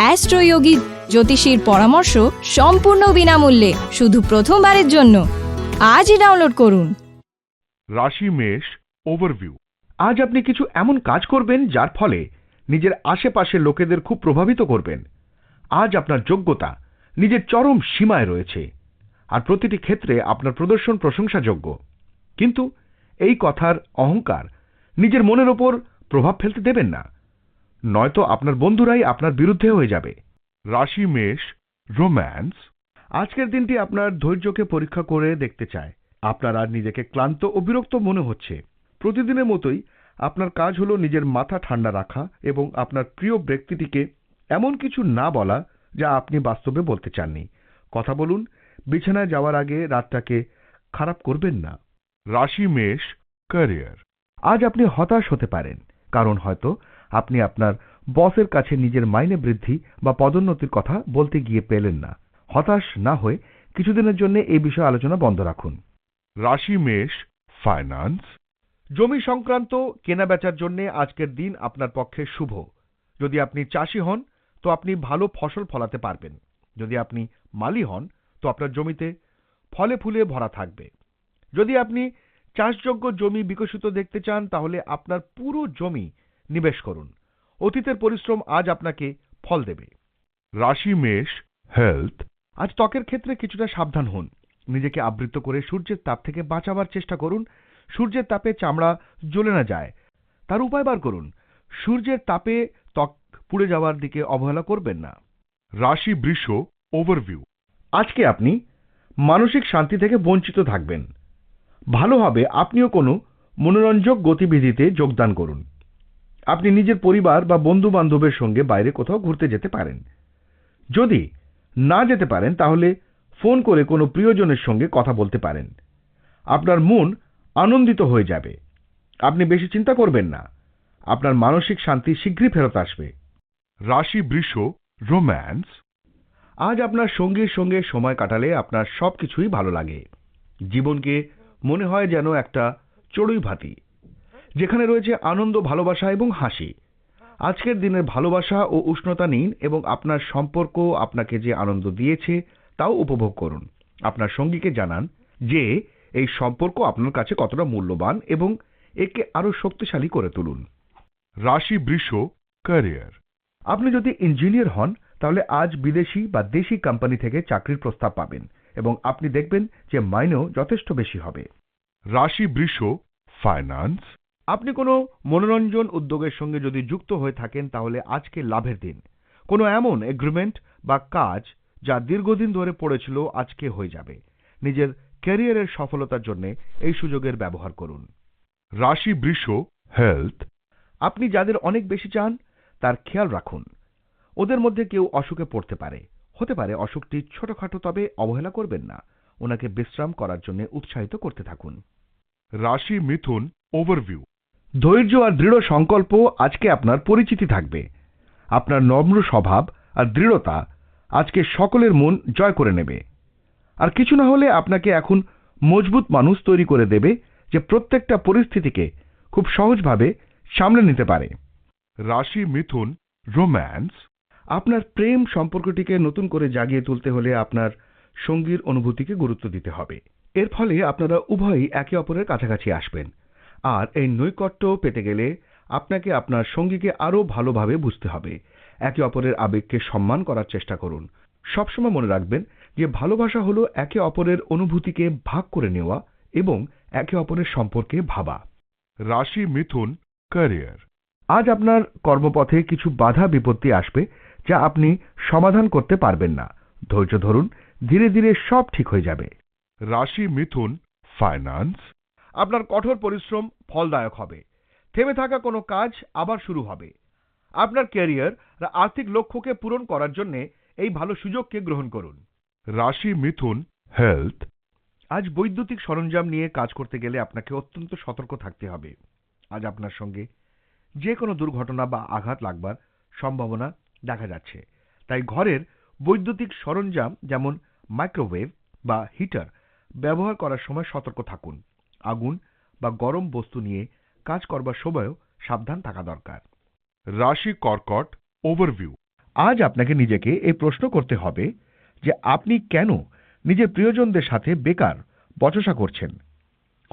অ্যাস্ট্রোয়োগী জ্যোতিষীর পরামর্শ সম্পূর্ণ বিনামূল্যে, শুধু প্রথমবারের জন্য। আজই ডাউনলোড করুন। রাশি মেষ ওভারভিউ আজ আপনি কিছু এমন কাজ করবেন যার ফলে নিজের আশেপাশের লোকেদের খুব প্রভাবিত করবেন। আজ আপনার যোগ্যতা, নিজের চরম সীমায় রয়েছে। আর প্রতিটি ক্ষেত্রে আপনার প্রদর্শন প্রশংসাযোগ্য। কিন্তু এই কথার অহংকার নিজের মনের ওপর প্রভাব ফেলতে দেবেন না। নয়তো আপনার বন্ধুরাই আপনার বিরুদ্ধে হয়ে যাবে। রাশি, মেষ, রোম্যান্স। আজকের দিনটি আপনার ধৈর্যকে পরীক্ষা করে দেখতে চায়। আপনার আর নিজেকে ক্লান্ত ও বিরক্ত মনে হচ্ছে। প্রতিদিনের মতোই আপনার কাজ হলো নিজের মাথা ঠান্ডা রাখা এবং আপনার প্রিয় ব্যক্তিটিকে এমন কিছু না বলা যা আপনি বাস্তবে বলতে চাননি। কথা বলুন, বিছানায় যাওয়ার আগে রাতটাকে খারাপ করবেন না। রাশি, মেষ, ক্যারিয়ার। আজ আপনি হতাশ হতে পারেন, কারণ হয়তো আপনি আপনার বসের কাছে নিজের মাইনে বৃদ্ধি বা পদোন্নতির কথা বলতে গিয়ে পেলেন না। হতাশ না হয়ে কিছুদিনের জন্য এই বিষয়ে আলোচনা বন্ধ রাখুন। রাশি, মেষ ফাইন্যান্স জমি সংক্রান্ত কেনাবেচার জন্য আজকের দিন আপনার পক্ষে শুভ। যদি আপনি চাষি হন, তো আপনি ভালো ফসল ফলাতে পারবেন। যদি আপনি মালি হন, তো আপনার জমিতে ফলে ফুলে ভরা থাকবে। যদি আপনি চাষযোগ্য জমি বিকশিত দেখতে চান, তাহলে আপনার পুরো জমি নিবেশ করুন। অতীতের পরিশ্রম আজ আপনাকে ফল দেবে। রাশি, মেষ, হেলথ, আজ ত্বকের ক্ষেত্রে কিছুটা সাবধান হন। নিজেকে আবৃত করে সূর্যের তাপ থেকে বাঁচাবার চেষ্টা করুন। সূর্যের তাপে চামড়া জ্বলে না যায়। তার উপায় বার করুন। সূর্যের তাপে ত্বক পুড়ে যাওয়ার দিকে অবহেলা করবেন না। রাশি, বৃষ, ওভারভিউ। আজকে আপনি মানসিক শান্তি থেকে বঞ্চিত থাকবেন। ভালোভাবে আপনিও কোনো মনোরঞ্জক গতিবিধিতে যোগদান করুন। আপনি নিজের পরিবার বা বন্ধু বান্ধবের সঙ্গে বাইরে কোথাও ঘুরতে যেতে পারেন। যদি না যেতে পারেন, তাহলে ফোন করে কোনো প্রিয়জনের সঙ্গে কথা বলতে পারেন। আপনার মন আনন্দিত হয়ে যাবে। আপনি বেশি চিন্তা করবেন না। আপনার মানসিক শান্তি শীঘ্রই ফেরত আসবে। রাশি বৃষ, রোম্যান্স। আজ আপনার সঙ্গীর সঙ্গে সময় কাটালে আপনার সবকিছুই ভালো লাগে। জীবনকে মনে হয় যেন একটা চড়ুই ভাতি যেখানে রয়েছে আনন্দ ভালোবাসা এবং হাসি। আজকের দিনের ভালোবাসা ও উষ্ণতা নিন এবং আপনার সম্পর্ক আপনাকে যে আনন্দ দিয়েছে তাও উপভোগ করুন। আপনার সঙ্গীকে জানান যে এই সম্পর্ক আপনার কাছে কতটা মূল্যবান এবং একে আরও শক্তিশালী করে তুলুন। রাশি বৃষ ক্যারিয়ার। আপনি যদি ইঞ্জিনিয়ার হন তাহলে আজ বিদেশি বা দেশি কোম্পানি থেকে চাকরির প্রস্তাব পাবেন এবং আপনি দেখবেন যে মাইনেও যথেষ্ট বেশি হবে। রাশি বৃষ ফাইন্যান্স। আপনি কোনো মনোরঞ্জন উদ্যোগের সঙ্গে যদি যুক্ত হয়ে থাকেন তাহলে আজকে লাভের দিন। কোনো এমন এগ্রিমেন্ট বা কাজ যা দীর্ঘদিন ধরে পড়েছিল আজকে হয়ে যাবে। নিজের ক্যারিয়ারের সফলতার জন্য এই সুযোগের ব্যবহার করুন। রাশি বৃষ হেলথ আপনি যাদের অনেক বেশি চান তার খেয়াল রাখুন। ওদের মধ্যে কেউ অসুখে পড়তে পারে। হতে পারে অসুখটি ছোটখাটো তবে অবহেলা করবেন না। ওনাকে বিশ্রাম করার জন্য উৎসাহিত করতে থাকুন। রাশি মিথুন ওভারভিউ ধৈর্য আর দৃঢ় সংকল্প আজকে আপনার পরিচিতি থাকবে। আপনার নম্র স্বভাব আর দৃঢ়তা আজকে সকলের মন জয় করে নেবে। আর কিছু না হলে আপনাকে এখন মজবুত মানুষ তৈরি করে দেবে যে প্রত্যেকটা পরিস্থিতিকে খুব সহজভাবে সামলে নিতে পারে। রাশি মিথুন রোম্যান্স। আপনার প্রেম সম্পর্কটিকে নতুন করে জাগিয়ে তুলতে হলে আপনার সঙ্গীর অনুভূতিকে গুরুত্ব দিতে হবে। এর ফলে আপনারা উভয়ই একে অপরের কাছাকাছি আসবেন। আর এই নৈকট্য পেতে গেলে আপনাকে আপনার সঙ্গীকে আরও ভালোভাবে বুঝতে হবে। একে অপরের আবেগকে সম্মান করার চেষ্টা করুন। সবসময় মনে রাখবেন যে ভালোবাসা হলো একে অপরের অনুভূতিকে ভাগ করে নেওয়া এবং একে অপরের সম্পর্কে ভাবা। রাশি মিথুন ক্যারিয়ার। আজ আপনার কর্মপথে কিছু বাধা বিপত্তি আসবে যা আপনি সমাধান করতে পারবেন না। ধৈর্য ধরুন ধীরে ধীরে সব ঠিক হয়ে যাবে। রাশি মিথুন ফাইন্যান্স। আপনার কঠোর পরিশ্রম ফলদায়ক হবে। থেমে থাকা কোনো কাজ আবার শুরু হবে। আপনার ক্যারিয়ার আর আর্থিক লক্ষ্যকে পূরণ করার জন্য এই ভালো সুযোগকে গ্রহণ করুন। রাশি মিথুন হেলথ আজ বৈদ্যুতিক সরঞ্জাম নিয়ে কাজ করতে গেলে আপনাকে অত্যন্ত সতর্ক থাকতে হবে। আজ আপনার সঙ্গে যে কোনো দুর্ঘটনা বা আঘাত লাগবার সম্ভাবনা দেখা যাচ্ছে। তাই ঘরের বৈদ্যুতিক সরঞ্জাম যেমন মাইক্রোওয়েভ বা হিটার ব্যবহার করার সময় সতর্ক থাকুন। আগুন বা গরম বস্তু নিয়ে কাজ করবার সময়ও সাবধান থাকা দরকার। রাশি কর্কট ওভারভিউ আজ আপনাকে নিজেকে এই প্রশ্ন করতে হবে যে আপনি কেন নিজের প্রিয়জনদের সাথে বেকার, বচসা করছেন?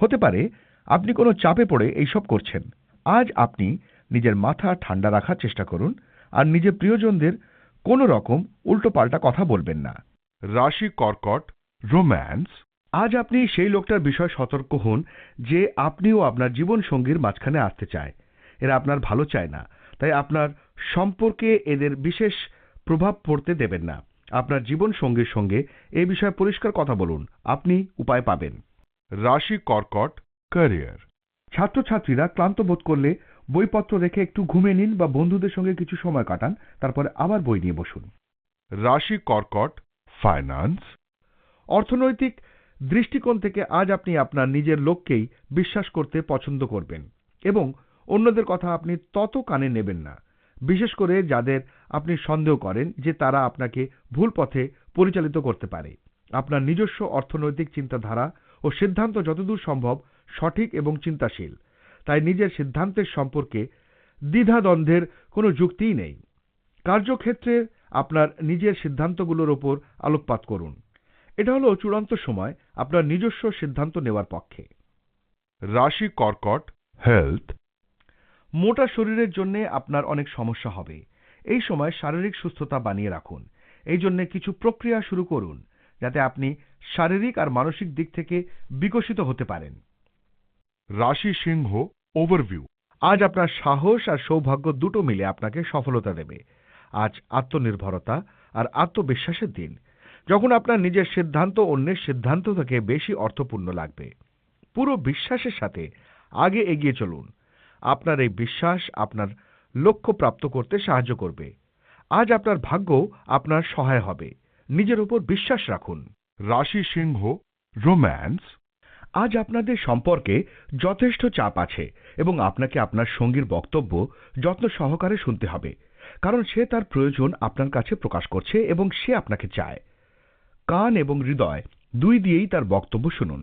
হতে পারে আপনি কোনো চাপে পড়ে এইসব করছেন। আজ আপনি নিজের মাথা ঠান্ডা রাখার চেষ্টা করুন আর নিজের প্রিয়জনদের কোনো রকম উল্টোপাল্টা কথা বলবেন না। রাশি কর্কট রোম্যান্স আজ আপনি সেই লোকটার বিষয়ে সতর্ক হন যে আপনিও আপনার জীবন সঙ্গীর মাঝখানে আসতে চায়। এরা আপনার ভালো চায় না। তাই আপনার সম্পর্কে এদের বিশেষ প্রভাব পড়তে দেবেন না। আপনার জীবন সঙ্গীর সঙ্গে এ বিষয়ে পরিষ্কার কথা বলুন। আপনি উপায় পাবেন। রাশি কর্কট ক্যারিয়ার ছাত্রছাত্রীরা ক্লান্ত বোধ করলে বইপত্র রেখে একটু ঘুমিয়ে নিন বা বন্ধুদের সঙ্গে কিছু সময় কাটান, তারপরে আবার বই নিয়ে বসুন। রাশি কর্কট ফাইন্যান্স অর্থনৈতিক দৃষ্টিকোণ থেকে আজ আপনি আপনার নিজের লোককেই বিশ্বাস করতে পছন্দ করবেন এবং অন্যদের কথা আপনি তত কানে নেবেন না, বিশেষ করে যাদের আপনি সন্দেহ করেন যে তারা আপনাকে ভুল পথে পরিচালিত করতে পারে। আপনার নিজস্ব অর্থনৈতিক চিন্তাধারা ও সিদ্ধান্ত যতদূর সম্ভব সঠিক এবং চিন্তাশীল। তাই নিজের সিদ্ধান্তের সম্পর্কে দ্বিধাদ্বন্দ্বের কোনো যুক্তিই নেই। কার্যক্ষেত্রে আপনার নিজের সিদ্ধান্তগুলোর ওপর আলোকপাত করুন। এটা হলো চূড়ান্ত সময় আপনার নিজস্ব সিদ্ধান্ত নেওয়ার পক্ষে। রাশি কর্কট হেলথ মোটা শরীরের জন্য আপনার অনেক সমস্যা হবে। এই সময় শারীরিক সুস্থতা বানিয়ে রাখুন। এই জন্য কিছু প্রক্রিয়া শুরু করুন, যাতে আপনি শারীরিক আর মানসিক দিক থেকে বিকশিত হতে পারেন। রাশি সিংহ ওভারভিউ আজ আপনার সাহস আর সৌভাগ্য দুটো মিলে আপনাকে সফলতা দেবে। আজ আত্মনির্ভরতা আর আত্মবিশ্বাসের দিন। যখন আপনার নিজের সিদ্ধান্ত অন্যের সিদ্ধান্ত থেকে বেশি অর্থপূর্ণ লাগবে। পুরো বিশ্বাসের সাথে আগে এগিয়ে চলুন। আপনার এই বিশ্বাস আপনার লক্ষ্য প্রাপ্ত করতে সাহায্য করবে। আজ আপনার ভাগ্য আপনার সহায় হবে। নিজের উপর বিশ্বাস রাখুন। রাশি সিংহ রোম্যান্স। আজ আপনাদের সম্পর্কে যথেষ্ট চাপ আছে এবং আপনাকে আপনার সঙ্গীর বক্তব্য যত্ন সহকারে শুনতে হবে। কারণ সে তার প্রয়োজন আপনার কাছে প্রকাশ করছে এবং সে আপনাকে চায়। কান এবং হৃদয় দুই দিয়েই তার বক্তব্য শুনুন।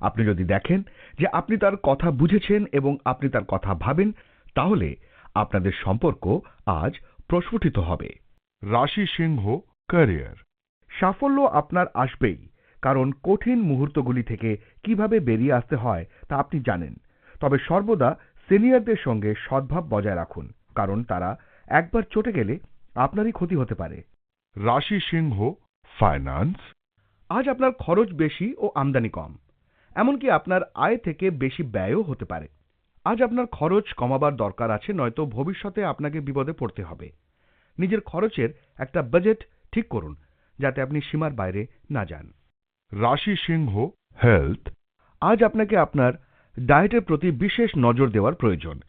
আপনি যদি দেখেন যে আপনি তার কথা বুঝেছেন এবং আপনি তার কথা ভাবেন তাহলে আপনাদের সম্পর্ক আজ প্রস্ফুটিত হবে। রাশি সিংহ ক্যারিয়ার সাফল্য আপনার আসবেই কারণ কঠিন মুহূর্তগুলি থেকে কীভাবে বেরিয়ে আসতে হয় তা আপনি জানেন। তবে সর্বদা সিনিয়রদের সঙ্গে সদ্ভাব বজায় রাখুন কারণ তারা একবার চটে গেলে আপনারই ক্ষতি হতে পারে। রাশি সিংহ ফাইন্যান্স আজ আপনার খরচ বেশি ও আমদানি কম। এমনকি আপনার আয় থেকে বেশি ব্যয়ও হতে পারে। আজ আপনার খরচ কমাবার দরকার আছে নয়তো ভবিষ্যতে আপনাকে বিপদে পড়তে হবে। নিজের খরচের একটা বাজেট ঠিক করুন যাতে আপনি সীমার বাইরে না যান। রাশি সিংহ হেলথ? আজ আপনাকে আপনার ডায়েটের প্রতি বিশেষ নজর দেওয়ার প্রয়োজন।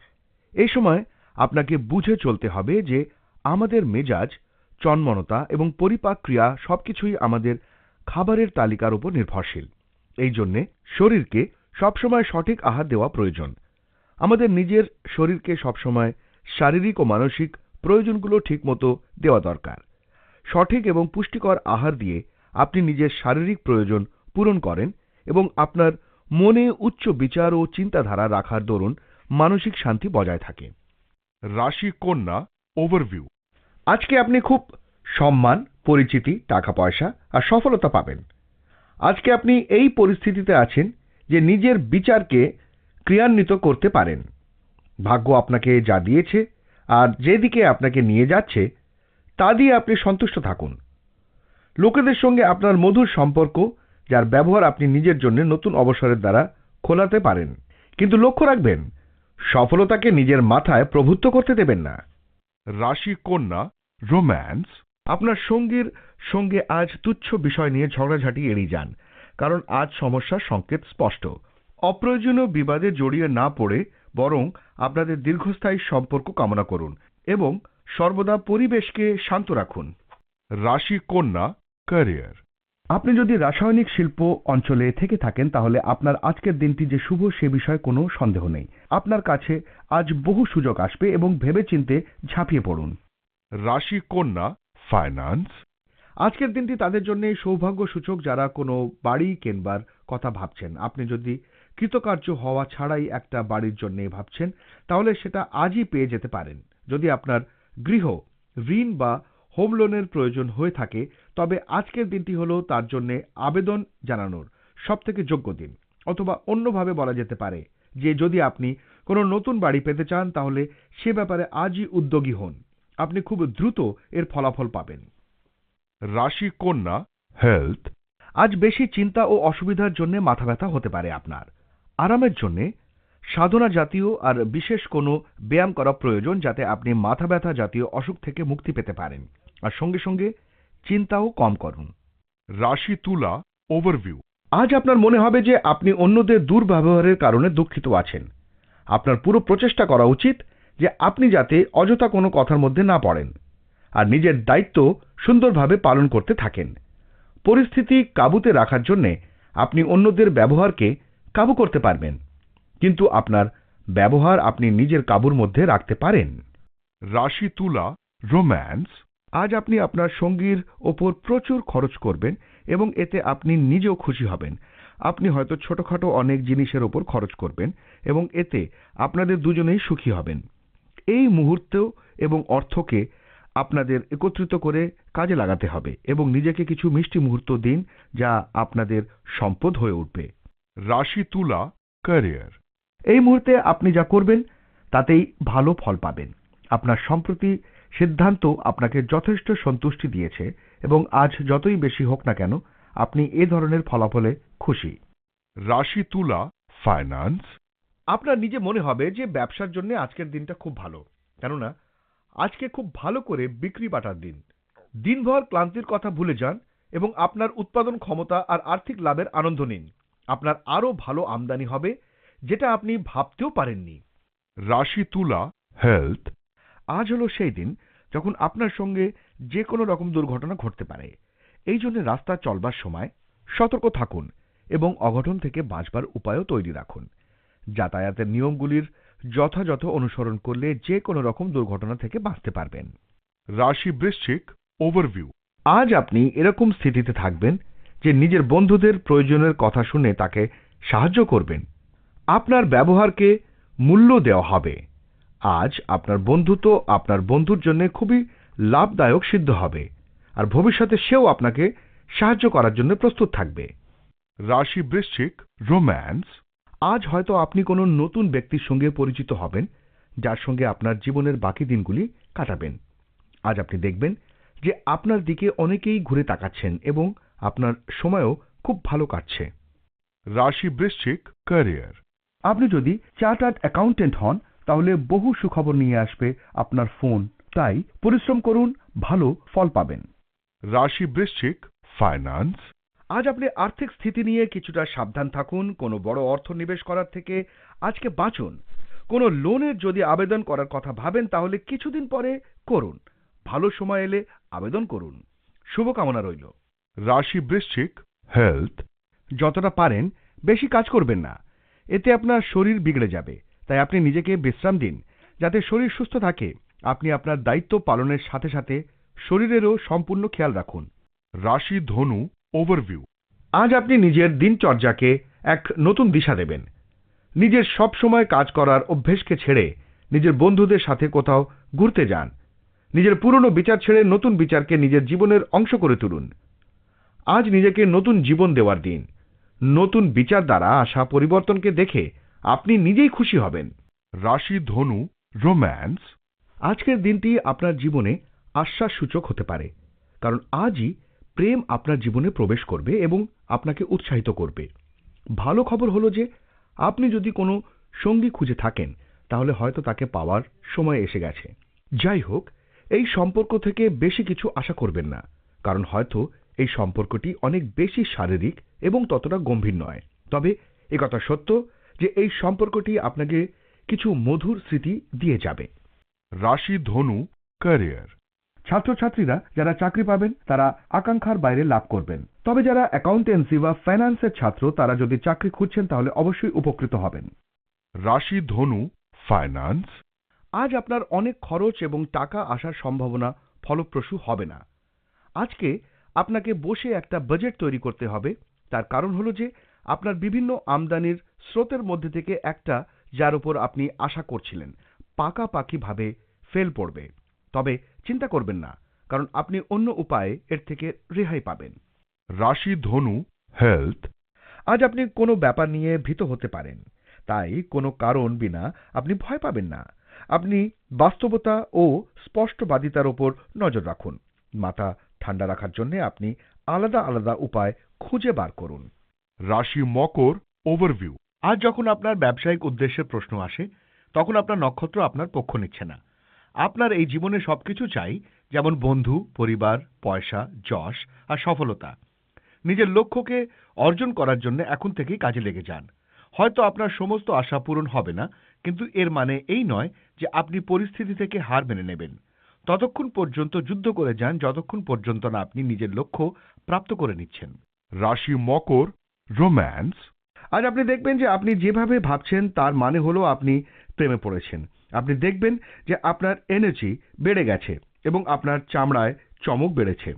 এই সময় আপনাকে বুঝে চলতে হবে যে আমাদের মেজাজ চন্মনতা এবং পরিপাক ক্রিয়া সবকিছুই আমাদের খাবারের তালিকার উপর নির্ভরশীল। এই জন্যে শরীরকে সবসময় সঠিক আহার দেওয়া প্রয়োজন। আমাদের নিজের শরীরকে সবসময় শারীরিক ও মানসিক প্রয়োজনগুলো ঠিকমতো দেওয়া দরকার। সঠিক এবং পুষ্টিকর আহার দিয়ে আপনি নিজের শারীরিক প্রয়োজন পূরণ করেন এবং আপনার মনে উচ্চ বিচার ও চিন্তাধারা রাখার দরুন মানসিক শান্তি বজায় থাকে। রাশি কন্যা ওভারভিউ আজকে আপনি খুব সম্মান, পরিচিতি টাকা পয়সা আর সফলতা পাবেন। আজকে আপনি এই পরিস্থিতিতে আছেন যে নিজের বিচারকে ক্রিয়ান্বিত করতে পারেন। ভাগ্য আপনাকে যা দিয়েছে আর যেদিকে আপনাকে নিয়ে যাচ্ছে, তা দিয়ে আপনি সন্তুষ্ট থাকুন। লোকেদের সঙ্গে আপনার মধুর সম্পর্ক, যার ব্যবহার আপনি নিজের জন্য নতুন অবসরের দ্বারা খোলাতে পারেন। কিন্তু লক্ষ্য রাখবেন, সফলতাকে নিজের মাথায় প্রভুত্ব করতে দেবেন না। রাশি কন্যা রোম্যান্স আপনার সঙ্গীর সঙ্গে আজ তুচ্ছ বিষয় নিয়ে ঝগড়াঝাটি এড়িয়ে যান, কারণ আজ সমস্যার সংকেত স্পষ্ট। অপ্রয়োজনীয় বিবাদে জড়িয়ে না পড়ে বরং আপনাদের দীর্ঘস্থায়ী সম্পর্ক কামনা করুন এবং সর্বদা পরিবেশকে শান্ত রাখুন। রাশি কন্যা ক্যারিয়ার আপনি যদি রাসায়নিক শিল্প অঞ্চলে থেকে থাকেন, তাহলে আপনার আজকের দিনটি যে শুভ, সে বিষয়ে কোনো সন্দেহ নেই। আপনার কাছে আজ বহু সুযোগ আসবে এবং ভেবেচিন্তে ঝাঁপিয়ে পড়ুন। রাশি কন্যা ফাইন্যান্স আজকের দিনটি তাদের জন্য সৌভাগ্য সূচক যারা কোনো বাড়ি কেনবার কথা ভাবছেন। আপনি যদি কৃতকার্য হওয়া ছাড়াই একটা বাড়ির জন্য ভাবছেন, তাহলে সেটা আজই পেয়ে যেতে পারেন। যদি আপনার গৃহ, ঋণ বা হোম লোনের প্রয়োজন হয়ে থাকে, তবে আজকের দিনটি হলো তার জন্য আবেদন জানানোর সবথেকে যোগ্য দিন। অথবা অন্যভাবে বলা যেতে পারে যে, যদি আপনি কোনো নতুন বাড়ি পেতে চান, তাহলে সে ব্যাপারে আজই উদ্যোগী হন। আপনি খুব দ্রুত এর ফলাফল পাবেন। রাশি কন্যা হেলথ আজ বেশি চিন্তা ও অসুবিধার জন্য মাথা ব্যথা হতে পারে আপনার। আরামের জন্য সাধনা জাতীয় আর বিশেষ কোনো ব্যায়াম করা প্রয়োজন যাতে আপনি মাথা ব্যথা জাতীয় অসুখ থেকে মুক্তি পেতে পারেন। আর সঙ্গে সঙ্গে চিন্তাও কম করুন। রাশি তুলা ওভারভিউ আজ আপনার মনে হবে যে আপনি অন্যদের দুর্ব্যবহারের কারণে দুঃখিত আছেন। আপনার পুরো প্রচেষ্টা করা উচিত যে আপনি যাতে অযথা কোনো কথার মধ্যে না পড়েন আর নিজের দায়িত্ব সুন্দরভাবে পালন করতে থাকেন। পরিস্থিতি কাবুতে রাখার জন্যে আপনি অন্যদের ব্যবহারকে কাবু করতে পারবেন, কিন্তু আপনার ব্যবহার আপনি নিজের কাবুর মধ্যে রাখতে পারেন। রাশি তুলা, রোম্যান্স, আজ আপনি আপনার সঙ্গীর ওপর প্রচুর খরচ করবেন এবং এতে আপনি নিজেও খুশি হবেন। আপনি হয়তো ছোটখাটো অনেক জিনিসের ওপর খরচ করবেন এবং এতে আপনাদের দুজনেই সুখী হবেন। এই মুহূর্ত এবং অর্থকে আপনাদের একত্রিত করে কাজে লাগাতে হবে এবং নিজেকে কিছু মিষ্টি মুহূর্ত দিন যা আপনাদের সম্পদ হয়ে উঠবে। রাশি তুলা ক্যারিয়ার এই মুহূর্তে আপনি যা করবেন তাতেই ভালো ফল পাবেন। আপনার সম্প্রতি সিদ্ধান্ত আপনাকে যথেষ্ট সন্তুষ্টি দিয়েছে এবং আজ যতই বেশি হোক না কেন আপনি এ ধরনের ফলাফলে খুশি। রাশি তুলা ফাইন্যান্স আপনার নিজে মনে হবে যে ব্যবসার জন্য আজকের দিনটা খুব ভালো। কেননা আজকে খুব ভালো করে বিক্রি বাটার দিন। দিনভর ক্লান্তির কথা ভুলে যান এবং আপনার উৎপাদন ক্ষমতা আর আর্থিক লাভের আনন্দ নিন। আপনার আরও ভালো আমদানি হবে যেটা আপনি ভাবতেও পারেননি। রাশি তুলা হেলথ আজ হলো সেই দিন যখন আপনার সঙ্গে যে কোনো রকম দুর্ঘটনা ঘটতে পারে। এই জন্য রাস্তা চলবার সময় সতর্ক থাকুন এবং অঘটন থেকে বাঁচবার উপায়ও তৈরি রাখুন। যাতায়াতের নিয়মগুলির যথাযথ অনুসরণ করলে যে কোনো রকম দুর্ঘটনা থেকে বাঁচতে পারবেন। রাশি বৃশ্চিক ওভারভিউ আজ আপনি এরকম স্থিতিতে থাকবেন যে নিজের বন্ধুদের প্রয়োজনের কথা শুনে তাকে সাহায্য করবেন। আপনার ব্যবহারকে মূল্য দেওয়া হবে। আজ আপনার বন্ধুত্ব আপনার বন্ধুর জন্য খুবই লাভদায়ক সিদ্ধ হবে আর ভবিষ্যতে সেও আপনাকে সাহায্য করার জন্য প্রস্তুত থাকবে। রাশি বৃশ্চিক রোম্যান্স আজ হয়তো আপনি কোনো নতুন ব্যক্তির সঙ্গে পরিচিত হবেন যার সঙ্গে আপনার জীবনের বাকি দিনগুলি কাটাবেন। আজ আপনি দেখবেন যে আপনার দিকে অনেকেই ঘুরে তাকাচ্ছেন এবং আপনার সময়ও খুব ভালো কাটছে। রাশি বৃশ্চিক ক্যারিয়ার। আপনি যদি চার্টার্ড অ্যাকাউন্টেন্ট হন তাহলে বহু সুখবর নিয়ে আসবে আপনার ফোন। তাই পরিশ্রম করুন ভালো ফল পাবেন। রাশি বৃশ্চিক ফাইন্যান্স। আজ আপনি আর্থিক স্থিতি নিয়ে কিছুটা সাবধান থাকুন, কোনো বড় অর্থ নিবেশ করার থেকে আজকে বাঁচুন। কোনো লোনের যদি আবেদন করার কথা ভাবেন, তাহলে কিছুদিন পরে করুন। ভালো সময় এলে আবেদন করুন। শুভকামনা রইল। রাশি বৃশ্চিক হেলথ যতটা পারেন, বেশি কাজ করবেন না। এতে আপনার শরীর বিগড়ে যাবে। তাই আপনি নিজেকে বিশ্রাম দিন। যাতে শরীর সুস্থ থাকে, আপনি আপনার দায়িত্ব পালনের সাথে সাথে শরীরেরও সম্পূর্ণ খেয়াল রাখুন। রাশি ধনু ওভারভিউ আজ আপনি নিজের দিনচর্যাকে এক নতুন দিশা দেবেন। নিজের সব সময় কাজ করার অভ্যেসকে ছেড়ে নিজের বন্ধুদের সাথে কোথাও ঘুরতে যান। নিজের পুরনো বিচার ছেড়ে নতুন বিচারকে নিজের জীবনের অংশ করে তুলুন। আজ নিজেকে নতুন জীবন দেওয়ার দিন। নতুন বিচার দ্বারা আসা পরিবর্তনকে দেখে আপনি নিজেই খুশি হবেন। রাশি ধনু রোম্যান্স। আজকের দিনটি আপনার জীবনে আশ্বাস সূচক হতে পারে। কারণ আজই প্রেম আপনার জীবনে প্রবেশ করবে এবং আপনাকে উৎসাহিত করবে। ভালো খবর হলো যে, আপনি যদি কোনো সঙ্গী খুঁজে থাকেন, তাহলে হয়তো তাকে পাওয়ার সময় এসে গেছে। যাই হোক, এই সম্পর্ক থেকে বেশি কিছু আশা করবেন না, কারণ হয়তো এই সম্পর্কটি অনেক বেশি শারীরিক এবং ততটা গম্ভীর নয়। তবে একথা সত্য যে, এই সম্পর্কটি আপনাকে কিছু মধুর স্মৃতি দিয়ে যাবে। রাশি ধনু ক্যারিয়ার ছাত্রছাত্রীরা যারা চাকরি পাবেন তারা আকাঙ্ক্ষার বাইরে লাভ করবেন। তবে যারা অ্যাকাউন্টেন্সি বা ফাইন্যান্সের ছাত্র তারা যদি চাকরি খুঁজছেন তাহলে অবশ্যই উপকৃত হবেন। রাশি ধনু ফাইন্যান্স? আজ আপনার অনেক খরচ এবং টাকা আসার সম্ভাবনা ফলপ্রসূ হবে না। আজকে আপনাকে বসে একটা বাজেট তৈরি করতে হবে। তার কারণ হলো যে আপনার বিভিন্ন আমদানির স্রোতের মধ্যে থেকে একটা যার উপর আপনি আশা করছিলেন পাকাপাকিভাবে ফেল পড়বে। তবে চিন্তা করবেন না, কারণ আপনি অন্য উপায়ে এর থেকে রেহাই পাবেন। রাশি ধনু হেলথ আজ আপনি কোনো ব্যাপার নিয়ে ভীত হতে পারেন, তাই কোনো কারণ বিনা আপনি ভয় পাবেন না। আপনি বাস্তবতা ও স্পষ্টবাদিতার ওপর নজর রাখুন। মাথা ঠান্ডা রাখার জন্য আপনি আলাদা আলাদা উপায় খুঁজে বার করুন। রাশি মকর ওভারভিউ আজ যখন আপনার ব্যবসায়িক উদ্দেশ্যের প্রশ্ন আসে, তখন আপনার নক্ষত্র আপনার পক্ষ নিচ্ছে না। আপনার এই জীবনে সবকিছু চাই, যেমন বন্ধু, পরিবার, পয়সা, যশ আর সফলতা। নিজের লক্ষ্যকে অর্জন করার জন্য এখন থেকেই কাজে লেগে যান। হয়তো আপনার সমস্ত আশা পূরণ হবে না, কিন্তু এর মানে এই নয় যে আপনি পরিস্থিতি থেকে হার মেনে নেবেন। ততক্ষণ পর্যন্ত যুদ্ধ করে যান, যতক্ষণ পর্যন্ত না আপনি নিজের লক্ষ্য প্রাপ্ত করে নিচ্ছেন। রাশি, মকর, রোম্যান্স। আজ আপনি দেখবেন যে আপনি যেভাবে ভাবছেন, তার মানে হলো আপনি প্রেমে পড়েছেন। আপনি দেখবেন যে আপনার এনার্জি বেড়ে গেছে এবং আপনার চামড়ায় চমক বেড়েছে।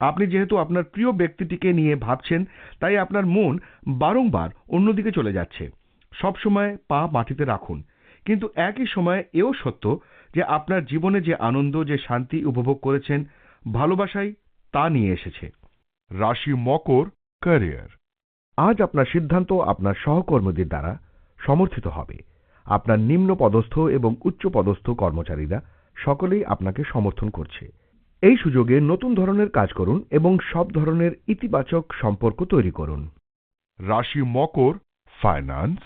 আপনি যেহেতু আপনার প্রিয় ব্যক্তিটিকে নিয়ে ভাবছেন, তাই আপনার মন বারংবার অন্যদিকে চলে যাচ্ছে। সবসময় পা মাটিতে রাখুন। কিন্তু একই সময়ে এও সত্য যে আপনার জীবনে যে আনন্দ, যে শান্তি উপভোগ করেছেন, ভালোবাসাই তা নিয়ে এসেছে। রাশি মকর ক্যারিয়ার আজ আপনার সিদ্ধান্ত আপনার সহকর্মীদের দ্বারা সমর্থিত হবে। আপনার নিম্ন পদস্থ এবং উচ্চ পদস্থ কর্মচারীরা সকলেই আপনাকে সমর্থন করছে। এই সুযোগে নতুন ধরনের কাজ করুন এবং সব ধরনের ইতিবাচক সম্পর্ক তৈরি করুন। রাশি মকর ফাইন্যান্স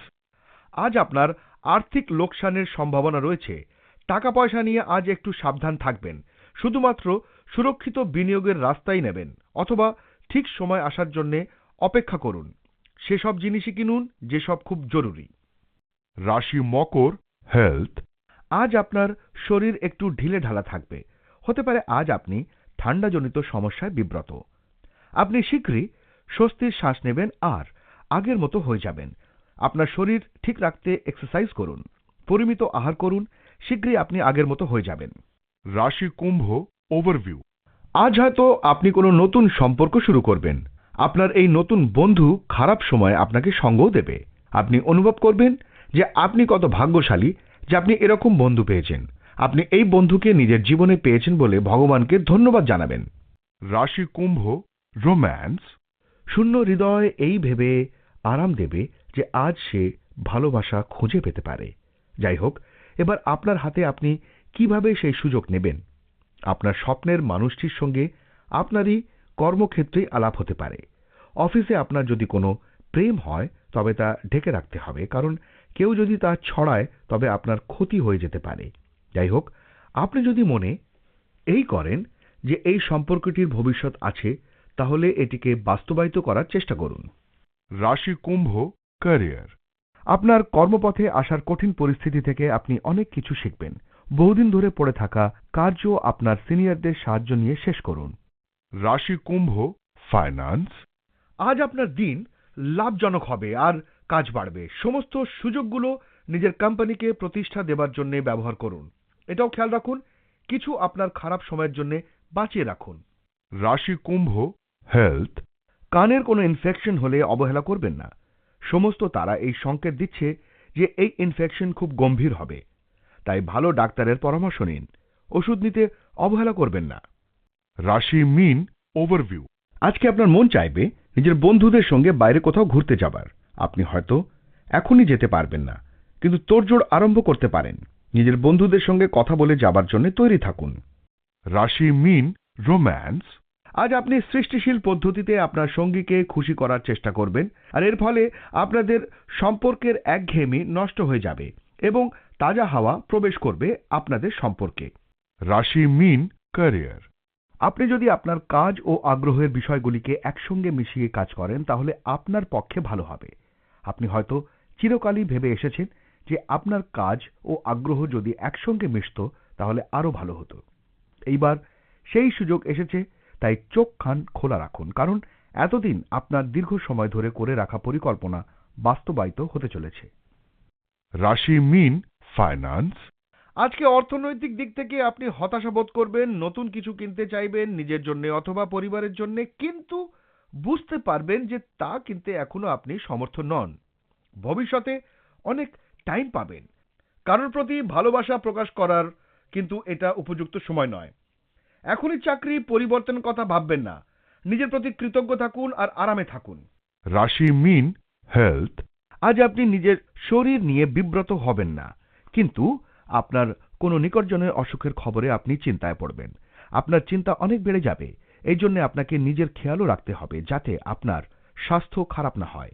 আজ আপনার আর্থিক লোকসানের সম্ভাবনা রয়েছে। টাকা পয়সা নিয়ে আজ একটু সাবধান থাকবেন। শুধুমাত্র সুরক্ষিত বিনিয়োগের রাস্তাই নেবেন, অথবা ঠিক সময় আসার জন্য অপেক্ষা করুন। সেসব জিনিসই কিনুন, যেসব খুব জরুরি। রাশি মকর হেলথ আজ আপনার শরীর একটু ঢিলে ঢালা থাকবে। হতে পারে আজ আপনি ঠান্ডাজনিত সমস্যায় বিব্রত। আপনি শীঘ্রই স্বস্তির শ্বাস নেবেন আর আগের মতো হয়ে যাবেন। আপনার শরীর ঠিক রাখতে এক্সারসাইজ করুন, পরিমিত আহার করুন, শীঘ্রই আপনি আগের মতো হয়ে যাবেন। রাশি কুম্ভ ওভারভিউ আজ হয়তো আপনি কোনো নতুন সম্পর্ক শুরু করবেন। আপনার এই নতুন বন্ধু খারাপ সময় আপনাকে সঙ্গও দেবে। আপনি অনুভব করবেন যে আপনি কত ভাগ্যশালী যে আপনি এরকম বন্ধু পেয়েছেন। আপনি এই বন্ধুকে নিজের জীবনে পেয়েছেন বলে ভগবানকে ধন্যবাদ জানাবেন। রাশি কুম্ভ রোম্যান্স শূন্য হৃদয় এই ভেবে আরাম দেবে যে আজ সে ভালোবাসা খুঁজে পেতে পারে। যাই হোক এবার আপনার হাতে আপনি কীভাবে সেই সুযোগ নেবেন? আপনার স্বপ্নের মানুষটির সঙ্গে আপনারই কর্মক্ষেত্রেই আলাপ হতে পারে। অফিসে আপনার যদি কোনো প্রেম হয় তবে তা ঢেকে রাখতে হবে কারণ কেউ যদি তা ছড়ায় তবে আপনার ক্ষতি হয়ে যেতে পারে। যাই হোক আপনি যদি মনে এই করেন যে এই সম্পর্কটির ভবিষ্যৎ আছে তাহলে এটিকে বাস্তবায়িত করার চেষ্টা করুন। রাশি কুম্ভ ক্যারিয়ার। আপনার কর্মপথে আসার কঠিন পরিস্থিতি থেকে আপনি অনেক কিছু শিখবেন। বহুদিন ধরে পড়ে থাকা কার্য আপনার সিনিয়রদের সাহায্য নিয়ে শেষ করুন। রাশি কুম্ভ ফাইন্যান্স। আজ আপনার দিন লাভজনক হবে আর কাজ বাড়বে। সমস্ত সুযোগগুলো নিজের কোম্পানিকে প্রতিষ্ঠা দেবার জন্য ব্যবহার করুন। এটাও খেয়াল রাখুন, কিছু আপনার খারাপ সময়ের জন্য বাঁচিয়ে রাখুন। রাশি কুম্ভ হেলথ কানের কোনো ইনফেকশন হলে অবহেলা করবেন না। সমস্ত তারা এই সংকেত দিচ্ছে যে এই ইনফেকশন খুব গম্ভীর হবে। তাই ভালো ডাক্তারের পরামর্শ নিন। ওষুধ নিতে অবহেলা করবেন না। রাশি মিন ওভারভিউ আজকে আপনার মন চাইবে নিজের বন্ধুদের সঙ্গে বাইরে কোথাও ঘুরতে যাবার। আপনি হয়তো এখনই যেতে পারবেন না কিন্তু তোড়জোড় আরম্ভ করতে পারেন। নিজের বন্ধুদের সঙ্গে কথা বলে যাবার জন্য তৈরি থাকুন। রাশি মিন রোম্যান্স। আজ আপনি সৃষ্টিশীল পদ্ধতিতে আপনার সঙ্গীকে খুশি করার চেষ্টা করবেন আর এর ফলে আপনাদের সম্পর্কের একঘেয়েমি নষ্ট হয়ে যাবে এবং তাজা হাওয়া প্রবেশ করবে আপনাদের সম্পর্কে। রাশি মিন ক্যারিয়ার। আপনি যদি আপনার কাজ ও আগ্রহের বিষয়গুলিকে একসঙ্গে মিশিয়ে কাজ করেন, তাহলে আপনার পক্ষে ভালো হবে। আপনি হয়তো চিরকালই ভেবে এসেছেন যে আপনার কাজ ও আগ্রহ যদি একসঙ্গে মিশত, তাহলে আরও ভালো হতো। এইবার সেই সুযোগ এসেছে, তাই চোখ খান খোলা রাখুন, কারণ এতদিন আপনার দীর্ঘ সময় ধরে করে রাখা পরিকল্পনা বাস্তবায়িত হতে চলেছে। রাশি মিন ফাইন্যান্স আজকে অর্থনৈতিক দিক থেকে আপনি হতাশা বোধ করবেন নতুন কিছু কিনতে চাইবেন নিজের জন্য অথবা পরিবারের জন্য কিন্তু বুঝতে পারবেন যে তা কিনতে এখনও আপনি সমর্থ নন। ভবিষ্যতে অনেক টাইম পাবেন। কারোর প্রতি ভালোবাসা প্রকাশ করার কিন্তু এটা উপযুক্ত সময় নয়। এখনই চাকরি পরিবর্তনের কথা ভাববেন না। নিজের প্রতি কৃতজ্ঞ থাকুন আর আরামে থাকুন। রাশি মিন হেলথ। আজ আপনি নিজের শরীর নিয়ে বিব্রত হবেন না। কিন্তু আপনার কোনো নিকটজনের অসুখের খবরে আপনি চিন্তায় পড়বেন। আপনার চিন্তা অনেক বেড়ে যাবে। এই জন্য আপনাকে নিজের খেয়ালও রাখতে হবে যাতে আপনার স্বাস্থ্য খারাপ না হয়।